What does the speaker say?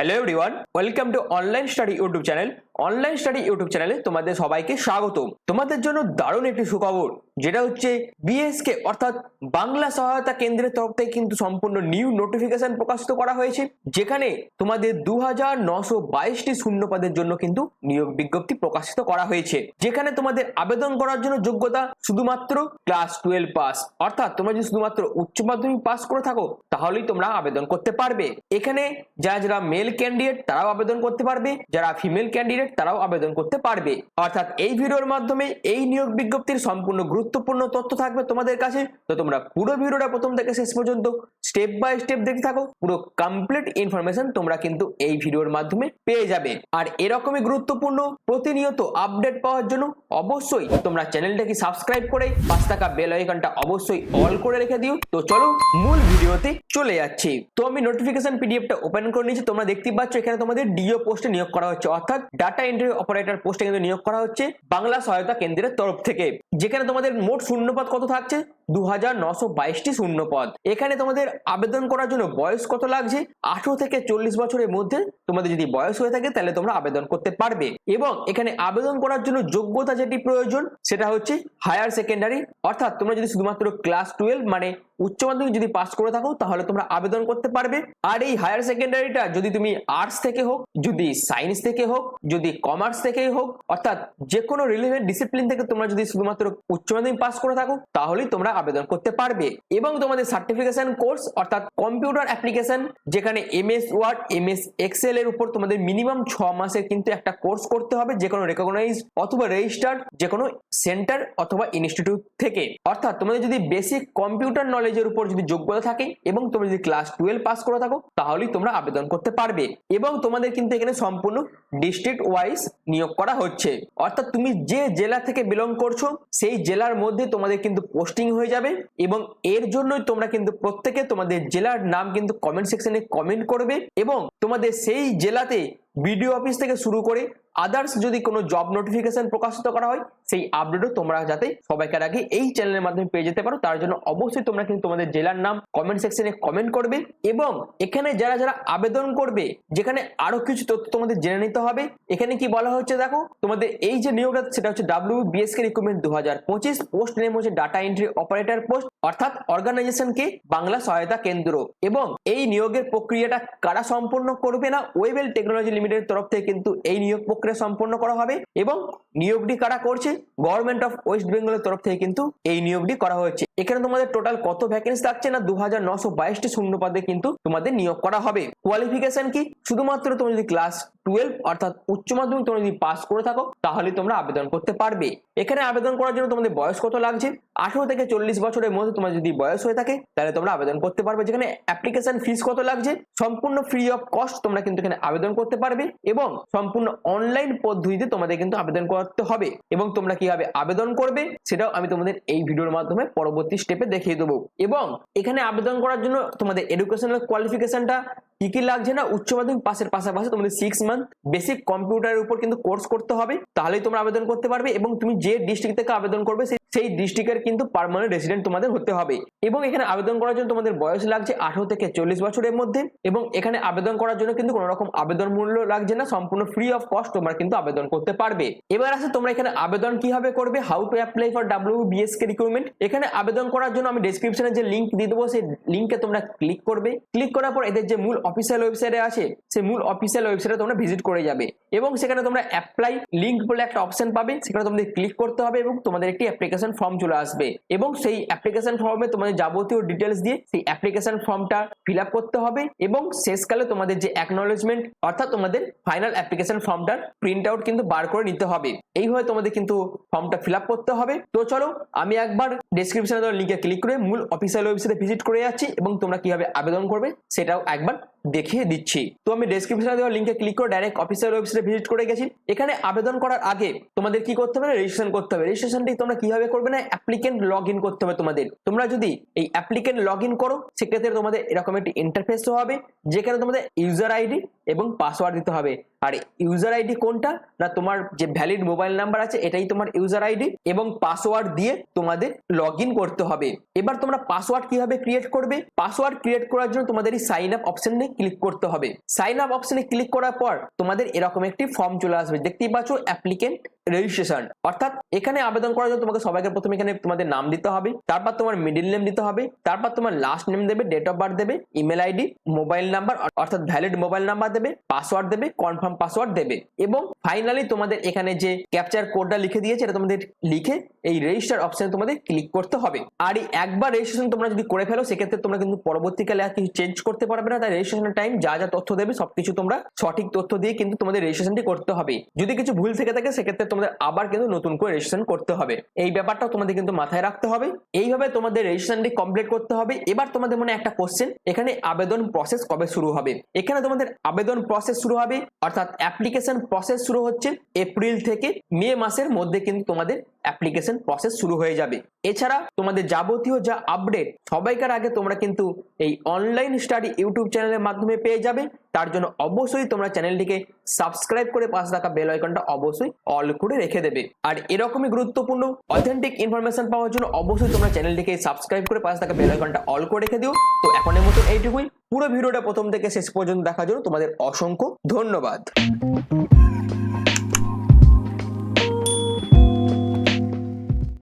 Hello everyone welcome to online study YouTube channel online study YouTube চ্যানেলে তোমাদের সবাইকে স্বাগত তোমাদের জন্য দারুণ একটি সুখবর। যেটা হচ্ছে বিএসকে অর্থাৎ বাংলা সহায়তা কেন্দ্রের তরফ থেকে কিন্তু সম্পূর্ণ নিউ নোটিফিকেশন প্রকাশিত করা হয়েছে, যেখানে তোমাদের দু হাজার নশো বাইশটি শূন্য পদের জন্য কিন্তু নিয়োগ বিজ্ঞপ্তি প্রকাশিত করা হয়েছে, যেখানে তোমাদের আবেদন করার জন্য যোগ্যতা শুধুমাত্র ক্লাস টুয়েলভ পাস অর্থাৎ তোমরা যদি শুধুমাত্র উচ্চ মাধ্যমিক পাস করে থাকো, তাহলেই তোমরা আবেদন করতে পারবে। এখানে যারা যারা মেল ক্যান্ডিডেট তারাও আবেদন করতে পারবে, যারা ফিমেল ক্যান্ডিডেট তারাও আবেদন করতে পারবে। অর্থাৎ এই ভিডিওর মাধ্যমে এই নিয়োগ বিজ্ঞপ্তির সম্পূর্ণ গুরুত্বপূর্ণ তথ্য থাকবে তোমাদের কাছে, তো তোমরা পুরো ভিডিওটা প্রথম থেকে শেষ পর্যন্ত স্টেপ বাই স্টেপ দেখতে থাকো। পুরো কমপ্লিট ইনফরমেশন তোমরা কিন্তু এই ভিডিওর মাধ্যমে পেয়ে যাবে। আর এরকমই গুরুত্বপূর্ণ, প্রতিনিয়ত আপডেট পাওয়ার জন্য অবশ্যই তোমরা চ্যানেলটাকে সাবস্ক্রাইব করে পাঁচ টাকা বেল আইকনটা অবশ্যই অল করে রেখে দিও। তো চলো মূল ভিডিওতে চলে যাচ্ছি। তো আমি নোটিফিকেশন পিডিএফটা ওপেন করে নিয়েছি। তোমরা দেখতেই পাচ্ছ এখানে তোমাদের ডিও পোস্টে নিয়োগ করা হচ্ছে। অর্থাৎ ডাটা এন্ট্রি অপারেটর পোস্টে কিন্তু নিয়োগ করা হচ্ছে বাংলা সহায়তা কেন্দ্রের তরফ থেকে। যেখানে তোমাদের মোট শূন্যপাত কত থাকছে? দু হাজার নশো বাইশটি শূন্য পদ এখানে তোমাদের আবেদন করার জন্য বয়স কত লাগছে? আঠারো থেকে চল্লিশ বছরের মধ্যে তোমাদের যদি বয়স হয়ে থাকে, তাহলে তোমরা আবেদন করতে পারবে। এবং এখানে আবেদন করার জন্য যোগ্যতা যেটি প্রয়োজন, সেটা হচ্ছে হায়ার সেকেন্ডারি। অর্থাৎ তোমরা যদি শুধুমাত্র ক্লাস টুয়েলভ মানে উচ্চ মাধ্যমিক যদি পাস করে থাকো, তাহলে তোমরা আবেদন করতে পারবে। আর এই হায়ার সেকেন্ডারিটা যদি তুমি আর্টস থেকে হোক, যদি সায়েন্স থেকে হোক, যদি কমার্স থেকেই হোক, অর্থাৎ যে কোনো রিলেভেন্ট ডিসিপ্লিন থেকে তোমরা যদি শুধুমাত্র উচ্চ মাধ্যমিক পাস করে থাকো, তাহলেই তোমরা আবেদন করতে পারবে। এবং তোমাদের সার্টিফিকেশন কোর্স অর্থাৎ কম্পিউটার অ্যাপ্লিকেশন যেখানে এমএস ওয়ার্ড এমএস এক্সেল এর উপর তোমাদের মিনিমাম ছ মাসের কিন্তু একটা কোর্স করতে হবে, যে কোনো রেকগনাইজ অথবা রেজিস্টার্ড যে কোনো সেন্টার অথবা ইনস্টিটিউট থেকে। অর্থাৎ তোমাদের যদি বেসিক কম্পিউটার নলেজের উপর যদি যোগ্যতা থাকে এবং তোমরা যদি ক্লাস টুয়েলভ পাস করে থাকো, তাহলেই তোমরা আবেদন করতে পারবে। এবং তোমাদের কিন্তু এখানে সম্পূর্ণ ডিস্ট্রিক্ট ওয়াইজ নিয়োগ করা হচ্ছে। অর্থাৎ তুমি যে জেলা থেকে বিলং করছ, সেই জেলার মধ্যে তোমাদের কিন্তু পোস্টিং হয়ে যাবে এবং এর জন্যই তোমরা কিন্তু প্রত্যেকে তোমাদের জেলার নাম কিন্তু কমেন্ট সেকশনে কমেন্ট করবে এবং তোমাদের সেই জেলাতে বিডিও অফিস থেকে শুরু করে আদার্স যদি কোনো জব নোটিফিকেশন প্রকাশিত করা হয়, সেই আপডেটও তোমরা যাতে সবাইকার আগে এই চ্যানেলের মাধ্যমে পেয়ে যেতে পারো। তার জন্য অবশ্যই তোমরা কিন্তু তোমাদের জেলার নাম কমেন্ট সেকশনে কমেন্ট করবে এবং এখানে যারা যারা আবেদন করবে, যেখানে আরও কিছু তথ্য তোমাদের জেনে নিতে হবে, এখানে কি বলা হচ্ছে দেখো, তোমাদের এই যে নিয়োগটা, সেটা হচ্ছে ডাব্লিউ বিএসকে রিক্রুটমেন্ট দু হাজার পঁচিশ পোস্ট নেম হচ্ছে ডাটা এন্ট্রি অপারেটর পোস্ট অর্থাৎ অর্গানাইজেশনকে বাংলা সহায়তা কেন্দ্র। এবং এই নিয়োগের প্রক্রিয়াটা কারা সম্পূর্ণ করবে না। ওয়েবেল টেকনোলজি লিমিটেড তরফ থেকে কিন্তু এই নিয়োগ প্রক্রিয়া সম্পন্ন করা হবে এবং নিয়োগটি কারা করছে? গভর্নমেন্ট অফ ওয়েস্ট বেঙ্গলের তরফ থেকে কিন্তু এই নিয়োগটি করা হয়েছে। এখানে তোমাদের টোটাল কত ভ্যাকেন্সি থাকছে না? দু হাজার নশো বাইশটি শূন্য পদে কিন্তু তোমাদের নিয়োগ করা হবে। কোয়ালিফিকেশন কি? শুধুমাত্র তুমি যদি ক্লাস টুয়েলভ অর্থাৎ উচ্চ মাধ্যমিক তোমরা যদি পাস করে থাকো, তাহলে তোমরা আবেদন করতে পারবে। এখানে আবেদন করার জন্য তোমাদের বয়স কত লাগছে? আঠারো থেকে চল্লিশ বছরের মধ্যে তোমার যদি বয়স হয়ে থাকে, তাহলে তোমরা আবেদন করতে পারবে, যেখানে অ্যাপ্লিকেশন ফিস কত লাগছে? সম্পূর্ণ ফ্রি অফ কস্ট তোমরা কিন্তু এখানে আবেদন করতে পারবে এবং সম্পূর্ণ অনলাইন পদ্ধতিতে তোমাদের কিন্তু আবেদন করতে হবে। এবং তোমরা কীভাবে আবেদন করবে, সেটাও আমি তোমাদের এই ভিডিওর মাধ্যমে পরবর্তী স্টেপে দেখিয়ে দেবো। এবং এখানে আবেদন করার জন্য তোমাদের এডুকেশনাল কোয়ালিফিকেশনটা কি কি লাগছে না? উচ্চ মাধ্যমিক পাশের পাশাপাশি তোমাদের সিক্স মান্থ বেসিক কম্পিউটারের উপর কিন্তু কোর্স করতে হবে, তাহলেই তোমরা আবেদন করতে পারবে এবং তুমি যে ডিস্ট্রিক্ট থেকে আবেদন করবে সেই- ডিস্ট্রিক্টের কিন্তু পার্মানেন্ট রেসিডেন্ট তোমাদের হতে হবে। এবং এখানে আবেদন করার জন্য তোমাদের বয়স লাগছে আঠারো থেকে চল্লিশ বছরের মধ্যে এবং এখানে আবেদন করার জন্য কিন্তু কোনো রকম আবেদন মূল্য লাগছে না, সম্পূর্ণ ফ্রি অফ কস্ট তোমরা কিন্তু আবেদন করতে পারবে। এবার আছে তোমরা এখানে আবেদন কীভাবে করবে? How to apply for W BSK recruitment এখানে আবেদন করার জন্য আমি ডেসক্রিপশনে যে লিঙ্ক দিয়ে দেবো, সেই লিঙ্কে তোমরা ক্লিক করবে। ক্লিক করার পর এদের যে মূল অফিসিয়াল ওয়েবসাইটে আছে, সেই মূল অফিসিয়াল ওয়েবসাইটে তোমরা ভিজিট করে যাবে। এবং সেখানে তোমরা অ্যাপ্লাই লিঙ্ক বলে একটা অপশন পাবে, সেখানে তোমাদের ক্লিক করতে হবে এবং তোমাদের একটি অ্যাপ্লিকেশন ফর্ম চলে আসবে। এবং সেই অ্যাপ্লিকেশন ফর্মে তোমাদের যাবতীয় ডিটেলস দিয়ে সেই অ্যাপ্লিকেশন ফর্মটা ফিল আপ করতে হবে এবং শেষকালে তোমাদের যে অ্যাকনোলেজমেন্ট অর্থাৎ তোমাদের ফাইনাল অ্যাপ্লিকেশন ফর্মটার প্রিন্ট আউট কিন্তু বার করে নিতে হবে। এইভাবে তোমাদের কিন্তু ফর্মটা ফিল আপ করতে হবে। তো চলো, আমি একবার ডেসক্রিপশনে লিঙ্কে ক্লিক করে মূল অফিসিয়াল ওয়েবসাইটে ভিজিট করে যাচ্ছি এবং তোমরা কীভাবে আবেদন করবে, সেটাও একবার দেখিয়ে দিচ্ছি। তো আমি ডেসক্রিপশনে দেওয়া লিঙ্কে ক্লিক করে ডাইরেক্ট অফিসিয়াল ওয়েবসাইটে ভিজিট করে গেছি। এখানে আবেদন করার আগে তোমাদের কি করতে হবে? রেজিস্ট্রেশন করতে হবে। রেজিস্ট্রেশনটি তোমরা কীভাবে করবে না? অ্যাপ্লিকেন্ট লগ ইন করতে হবে তোমাদের। তোমরা যদি এই অ্যাপ্লিকেন্ট লগ ইন করো, সেক্ষেত্রে তোমাদের এরকম একটি ইন্টারফেস হবে, যেখানে তোমাদের ইউজার আইডি এবং পাসওয়ার্ড দিতে হবে। আর ইউজার আইডি কোনটা? না, তোমার যে ভ্যালিড মোবাইল নাম্বার আছে, এটাই তোমার ইউজার আইডি এবং পাসওয়ার্ড দিয়ে তোমাদের লগ করতে হবে। এবার তোমরা পাসওয়ার্ড কীভাবে ক্রিয়েট করবে? পাসওয়ার্ড ক্রিয়েট করার জন্য তোমাদের এই সাইন আপ অপশনে ক্লিক করতে হবে। সাইন আপ অপশনে ক্লিক করার পর তোমাদের এরকম একটি ফর্ম চলে আসবে। দেখতেই পাচ্ছ অ্যাপ্লিকেন্ট রেজিস্ট্রেশন অর্থাৎ এখানে আবেদন করার জন্য তোমাকে সবাইকে প্রথমে এখানে তোমাদের নাম দিতে হবে, তারপর তোমার মিডিল নেম দিতে হবে, তারপর তোমার লাস্ট নেম দেবে ডেট অফ বার্থ দেবে ইমেল আইডি মোবাইল নাম্বার অর্থাৎ ভ্যালিড মোবাইল নাম্বার দেবে পাসওয়ার্ড দেবে কনফার্ম পাসওয়ার্ড দেবে। এবং ফাইনালি তোমাদের এখানে যে ক্যাপচার কোডটা লিখে দিয়েছে, এটা তোমাদের লিখে এই রেজিস্টার অপশনে তোমাদের ক্লিক করতে হবে। আর এই একবার রেজিস্ট্রেশন তোমরা যদি করে ফেলো, সেক্ষেত্রে তোমরা কিন্তু পরবর্তীকালে আর কিছু চেঞ্জ করতে পারবে না। তাই রেজিস্ট্রেশনের টাইম যা যা তথ্য দেবে, সবকিছু তোমরা সঠিক তথ্য দিয়ে কিন্তু তোমাদের রেজিস্ট্রেশনটি করতে হবে। যদি কিছু ভুল থেকে থাকে, সেক্ষেত্রে তোমাদের আবার কিন্তু নতুন করে রেজিস্ট্রেশন করতে হবে। এই ব্যাপারটাও তোমাদের কিন্তু মাথায় রাখতে হবে। এইভাবে তোমাদের রেজিস্ট্রেশনটি কমপ্লিট করতে হবে। এবার তোমাদের মনে একটা কোশ্চেন এখানে আবেদন প্রসেস কবে শুরু হবে? এখানে তোমাদের আবেদন প্রসেস শুরু হবে, অর্থাৎ অ্যাপ্লিকেশন প্রসেস শুরু হচ্ছে এপ্রিল থেকে মে মাসের মধ্যে কিন্তু তোমাদের অ্যাপ্লিকেশন প্রসেস শুরু হয়ে যাবে। এছাড়া তোমাদের যাবতীয় যা আপডেট সবাইকার আগে তোমরা কিন্তু এই অনলাইন স্টাডি ইউটিউব চ্যানেলের মাধ্যমে পেয়ে যাবে। তার জন্য অবশ্যই তোমরা চ্যানেলটিকে সাবস্ক্রাইব করে পাশে থাকা বেল আইকনটা অবশ্যই অল করে রেখে দেবে। আর এরকমই গুরুত্বপূর্ণ অথেন্টিক ইনফরমেশন পাওয়ার জন্য অবশ্যই তোমরা চ্যানেলটিকে সাবস্ক্রাইব করে পাশে থাকা বেল আইকনটা অল করে রেখে দিও। তো এখনের মতো এইটুকুই। পুরো ভিডিওটা প্রথম থেকে শেষ পর্যন্ত দেখার জন্য তোমাদের অসংখ্য ধন্যবাদ।